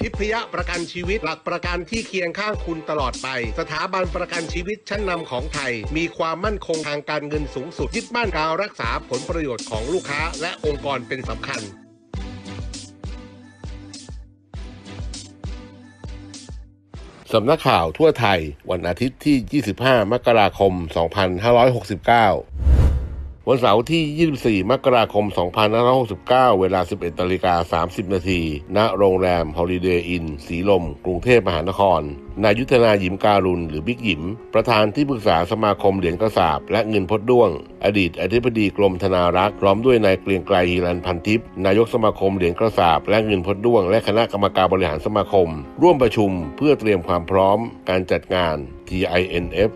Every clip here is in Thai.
ทิพยประกันชีวิตหลักประกันที่เคียงข้างคุณตลอดไป สถาบันประกันชีวิตชั้นนำของไทย มีความมั่นคงทางการเงินสูงสุดยึดมั่นการรักษาผลประโยชน์ของลูกค้าและองค์กรเป็นสำคัญสำนักข่าวทั่วไทย วันอาทิตย์ที่ 25 มกราคม 2569 วันเสาร์ที่ 24 มกราคม 2569 เวลา 11นาฬิกา30 นาที ณ โรงแรม Holiday Inn สีลม กรุงเทพมหานคร นายุทธนาหยิมการุณหรือบิ๊กหยิม ประธานที่ปรึกษาสมาคมเหรียญกระสาบ และเงินพดด้วง อดีตอธิบดีกรมธนารักษ์พร้อมด้วยนายเกรียงไกรฮิรันพันทิพย์นายกสมาคมเหรียญกระสาบ และเงินพดด้วง และคณะกรรมการบริหารสมาคม ร่วมประชุมเพื่อเตรียมความพร้อมการจัดงาน TINF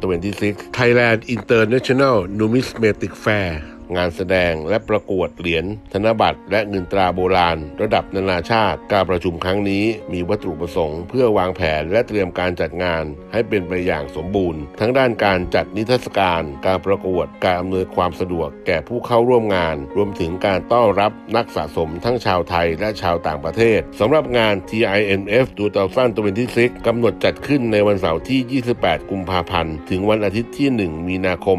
2026 Thailand International Numismatic Fair งานแสดงและประกวดเหรียญธนบัตร และเงินตราโบราณ ระดับนานาชาติ การประชุมครั้งนี้มีวัตถุประสงค์ เพื่อวางแผนและเตรียมการจัดงาน ให้เป็นไปอย่างสมบูรณ์ ทั้งด้านการจัดนิทรรศการ การประกวดการอำนวยความสะดวกแก่ผู้เข้าร่วมงาน รวมถึงการต้อนรับนักสะสมทั้งชาวไทยและชาวต่างประเทศสำหรับงาน TINF 2026กำหนดจัดขึ้นในวันเสาร์ที่ 28 กุมภาพันธ์ ถึงวันอาทิตย์ที่ 1 มีนาคม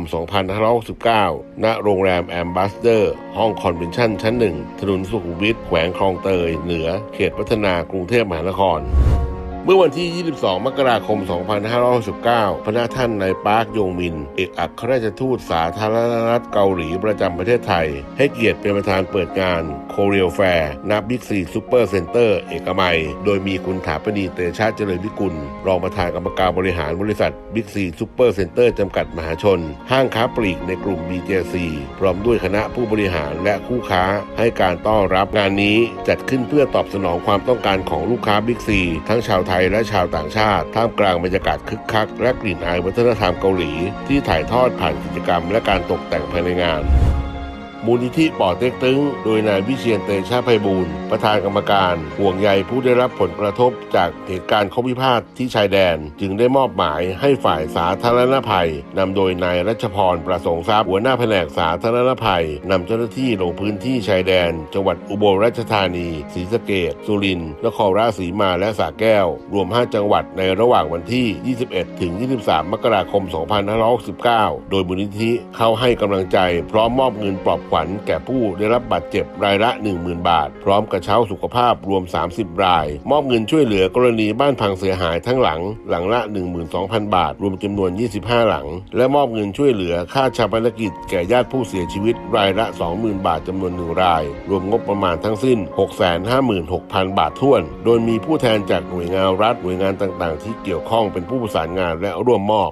2569 ณ โรงแรมแอมบาสเดอร์ ห้องคอนเวนชั่นชั้นหนึ่งถนนสุขุมวิทแขวงคลองเตย เหนือ เขตพัฒนากรุงเทพมหานคร เมื่อวันที่ 22 มกราคม 2569 พระท่านนายปาร์คยงมิน เอกอัครราชทูตสาธารณรัฐเกาหลีประจำประเทศไทย ให้เกียรติเป็นประธานเปิดงานโคเรียลแฟร์ณบิ๊กซีซูเปอร์เซ็นเตอร์เอกมัย โดยมีคุณถาปณีเตชะเจริญวิกุล รองประธานกรรมการบริหารบริษัทบิ๊กซีซูเปอร์เซ็นเตอร์จำกัดมหาชน ห้างค้าปลีกในกลุ่ม BJC พร้อมด้วยคณะผู้บริหารและคู่ค้าให้การต้อนรับงานนี้จัดขึ้นเพื่อตอบสนองความต้องการของลูกค้าบิ๊กซีทั้งชาวไทยและชาวต่างชาติ ท่ามกลางบรรยากาศคึกคัก และกลิ่นอายวัฒนธรรมเกาหลี ที่ถ่ายทอดผ่านกิจกรรมและการตกแต่งภายในงาน มูลนิธิป่อเต็กตึง โดยนายวิเชียนเตชะไพบูลย์ประธานกรรมการ ห่วงใยผู้ได้รับผลกระทบจากเหตุการณ์ข้อพิพาทที่ชายแดน จึงได้มอบหมายให้ฝ่ายสาธารณภัยนำโดยนายรัชพรประสงค์ทรัพย์หัวหน้าแผนกสาธารณภัยนำเจ้าหน้าที่ลงพื้นที่ชายแดน จังหวัดอุบลราชธานีศรีสะเกษสุรินทร์นครราชสีมาและสระแก้ว รวม 5 จังหวัดในระหว่างวันที่ 21 ถึง 23 มกราคม 2569 โดยมูลนิธิเข้าให้กำลังใจพร้อมมอบเงินปลอบวัญแก่ผู้ได้รับบาดเจ็บรายละ 10,000 บาท พร้อมกระเช้าสุขภาพรวม 30 ราย มอบเงินช่วยเหลือกรณีบ้านพังเสียหายทั้งหลัง หลังละ 12,000 บาท รวมจำนวน 25 หลัง และมอบเงินช่วยเหลือค่าชาปนกิจ แก่ญาติผู้เสียชีวิตรายละ 20,000 บาทจำนวนหนึ่งราย รวมงบประมาณทั้งสิ้น 656,000 บาทท้วน โดยมีผู้แทนจากหน่วยงานรัฐหน่วยงานต่างๆ ที่เกี่ยวข้องเป็นผู้ประสานงานและร่วมมอบ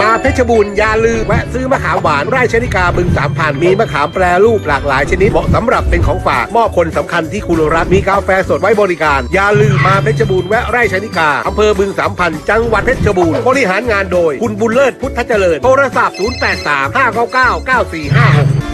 มาเพชรบูรณ์อย่าลืมแวะซื้อมะขามหวานไร่ชนิกาบึงสามพันมีมะขามแปรรูปหลากหลายชนิดเหมาะสำหรับเป็นของฝากมอบคนสำคัญที่คุณรักมีกาแฟสดไว้บริการ อย่าลืมมาเพชรบูรณ์แวะไร่ชนิกาอำเภอบึงสามพันจังหวัดเพชรบูรณ์บริหารงานโดย คุณบุญเลิศพุทธเจริญโทรศัพท์ 083 599 9456